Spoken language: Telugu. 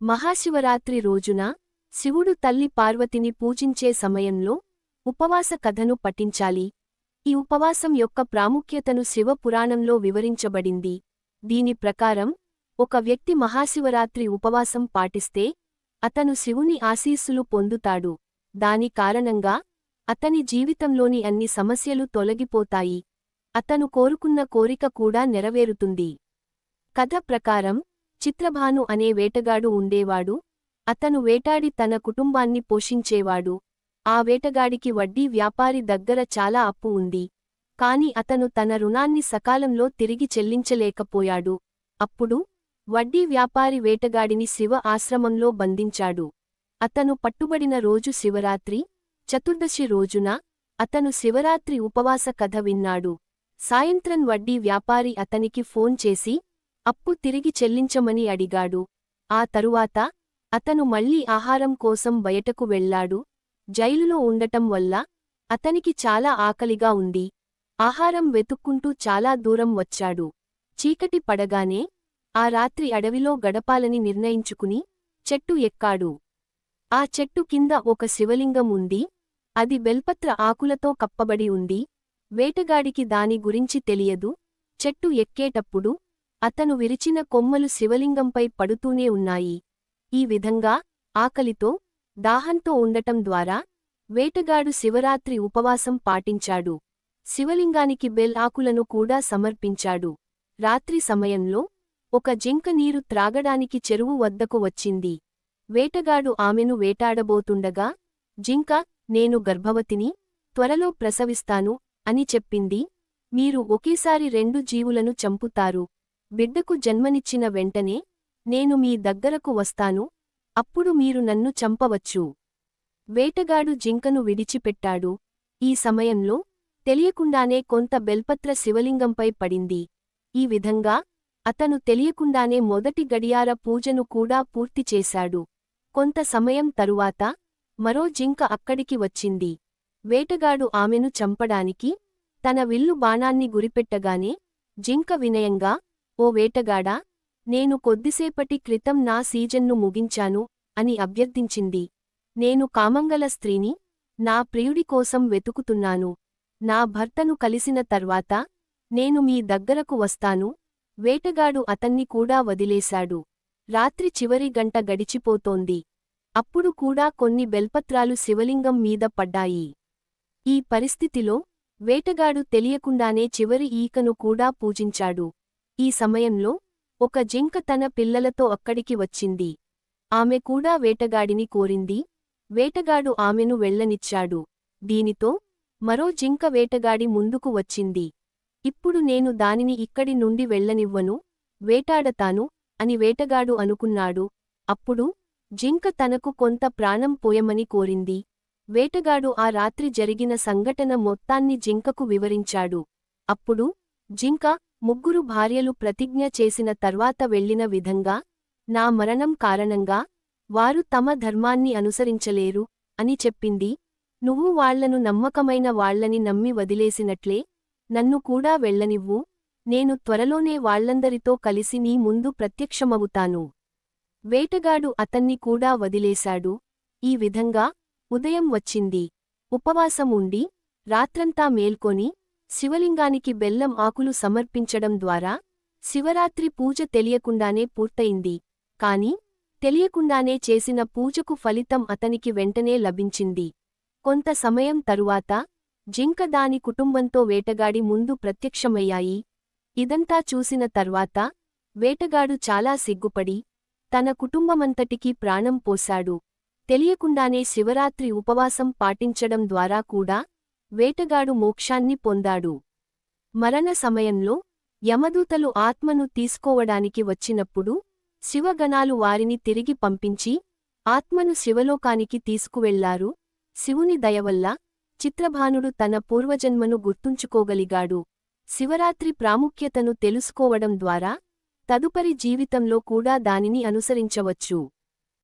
మహాశివరాత్రి రోజున శివుడు తల్లి పార్వతిని పూజించే సమయంలో ఉపవాస కథను పఠించాలి. ఈ ఉపవాసం యొక్క ప్రాముఖ్యతను శివ పురాణంలో వివరించబడింది. దీని ప్రకారం ఒక వ్యక్తి మహాశివరాత్రి ఉపవాసం పాటిస్తే అతను శివుని ఆశీస్సులు పొందుతాడు. దాని కారణంగా అతని జీవితంలోని అన్ని సమస్యలు తొలగిపోతాయి. అతను కోరుకున్న కోరిక కూడా నెరవేరుతుంది. కథ ప్రకారం చిత్రభాను అనే వేటగాడు ఉండేవాడు. అతను వేటాడి తన కుటుంబాన్ని పోషించేవాడు. ఆ వేటగాడికి వడ్డీ వ్యాపారి దగ్గర చాలా అప్పు ఉంది. కాని అతను తన రుణాన్ని సకాలంలో తిరిగి చెల్లించలేకపోయాడు. అప్పుడు వడ్డీ వ్యాపారి వేటగాడిని శివ ఆశ్రమంలో బంధించాడు. అతను పట్టుబడిన రోజు శివరాత్రి చతుర్దశి రోజున అతను శివరాత్రి ఉపవాస కథ విన్నాడు. సాయంత్రం వడ్డీ వ్యాపారి అతనికి ఫోన్ చేసి అప్పు తిరిగి చెల్లించమని అడిగాడు. ఆ తరువాత అతను మళ్ళీ ఆహారం కోసం బయటకు వెళ్ళాడు జైలులో ఉండటం వల్ల అతనికి చాలా ఆకలిగా ఉంది. ఆహారం వెతుక్కుంటూ చాలా దూరం వచ్చాడు. చీకటి పడగానే ఆ రాత్రి అడవిలో గడపాలని నిర్ణయించుకుని చెట్టు ఎక్కాడు. ఆ చెట్టు కింద ఒక శివలింగం ఉంది. అది బెల్పత్ర ఆకులతో కప్పబడి ఉంది. వేటగాడికి దాని గురించి తెలియదు. చెట్టు ఎక్కేటప్పుడు అతను విరిచిన కొమ్మలు శివలింగంపై పడుతూనే ఉన్నాయి. ఈ విధంగా ఆకలితో దాహంతో ఉండటం ద్వారా వేటగాడు శివరాత్రి ఉపవాసం పాటించాడు. శివలింగానికి బెల్ ఆకులను కూడా సమర్పించాడు. రాత్రి సమయంలో ఒక జింక నీరు త్రాగడానికి చెరువు వద్దకు వచ్చింది. వేటగాడు ఆమెను వేటాడబోతుండగా జింక నేను గర్భవతిని త్వరలో ప్రసవిస్తాను అని చెప్పింది. మీరు ఒకేసారి రెండు జీవులను చంపుతారు. బిడ్డకు జన్మనిచ్చిన వెంటనే నేను మీ దగ్గరకు వస్తాను అప్పుడు మీరు నన్ను చంపవచ్చు. వేటగాడు జింకను విడిచిపెట్టాడు. ఈ సమయంలో తెలియకుండానే కొంత బెల్పత్ర శివలింగంపై పడింది. ఈ విధంగా అతను తెలియకుండానే మొదటి గడియార పూజను కూడా పూర్తి చేశాడు. కొంత సమయం తరువాత మరో జింక అక్కడికి వచ్చింది. వేటగాడు ఆమెను చంపడానికి తన విల్లు బాణాన్ని గురిపెట్టగానే జింక వినయంగా ఓ వేటగాడా నేను కొద్దిసేపటి క్రితం నా సీజన్ను ముగించాను అని అభ్యర్థించింది. నేను కామంగల స్త్రీని నా ప్రియుడి కోసం వెతుకుతున్నాను. నా భర్తను కలిసిన తర్వాత నేను మీ దగ్గరకు వస్తాను. వేటగాడు అతన్ని కూడా వదిలేశాడు. రాత్రి చివరి గంట గడిచిపోతోంది. అప్పుడు కూడా కొన్ని బెల్పత్రాలు శివలింగం మీద పడ్డాయి. ఈ పరిస్థితిలో వేటగాడు తెలియకుండానే చివరి ఈకను కూడా పూజించాడు. ఈ సమయంలో ఒక జింక తన పిల్లలతో అక్కడికి వచ్చింది. ఆమె కూడా వేటగాడిని కోరింది. వేటగాడు ఆమెను వెళ్ళనిచ్చాడు దీనితో మరో జింక వేటగాడి ముందుకు వచ్చింది. ఇప్పుడు నేను దానిని ఇక్కడి నుండి వెళ్ళనివ్వను వేటాడతాను అని వేటగాడు అనుకున్నాడు. అప్పుడు జింక తనకు కొంత ప్రాణం పోయమని కోరింది. వేటగాడు ఆ రాత్రి జరిగిన సంఘటన మొత్తాన్ని జింకకు వివరించాడు. అప్పుడు జింక ముగ్గురు భార్యలు ప్రతిజ్ఞ చేసిన తర్వాత వెళ్ళిన విధంగా నా మరణం కారణంగా వారు తమ ధర్మాన్ని అనుసరించలేరు అని చెప్పింది. నువ్వు వాళ్ళను నమ్మకమైన వాళ్ళని నమ్మి వదిలేసినట్లే నన్ను కూడా వెళ్ళనివ్వు నేను త్వరలోనే వాళ్ళందరితో కలిసి నీ ముందు ప్రత్యక్షమవుతాను. వేటగాడు అతన్ని కూడా వదిలేశాడు. ఈ విధంగా ఉదయం వచ్చింది. ఉపవాసం ఉండి రాత్రంతా మేల్కొని శివలింగానికి బెల్లం ఆకులు సమర్పించడం ద్వారా శివరాత్రి పూజ తెలియకుండానే పూర్తయింది. కాని తెలియకుండానే చేసిన పూజకు ఫలితం అతనికి వెంటనే లభించింది. కొంత సమయం తరువాత జింక దాని కుటుంబంతో వేటగాడి ముందు ప్రత్యక్షమయ్యాయి. ఇదంతా చూసిన తర్వాత వేటగాడు చాలా సిగ్గుపడి తన కుటుంబమంతటికీ ప్రాణం పోశాడు. తెలియకుండానే శివరాత్రి ఉపవాసం పాటించడం ద్వారా కూడా వేటగాడు మోక్షాన్ని పొందాడు. మరణ సమయంలో యమదూతలు ఆత్మను తీసుకోవడానికి వచ్చినప్పుడు శివగణాలు వారిని తిరిగి పంపించి ఆత్మను శివలోకానికి తీసుకువెళ్ళారు. శివుని దయవల్ల చిత్రభానుడు తన పూర్వజన్మను గుర్తుంచుకోగలిగాడు. శివరాత్రి ప్రాముఖ్యతను తెలుసుకోవడం ద్వారా తదుపరి జీవితంలో కూడా దానిని అనుసరించవచ్చు.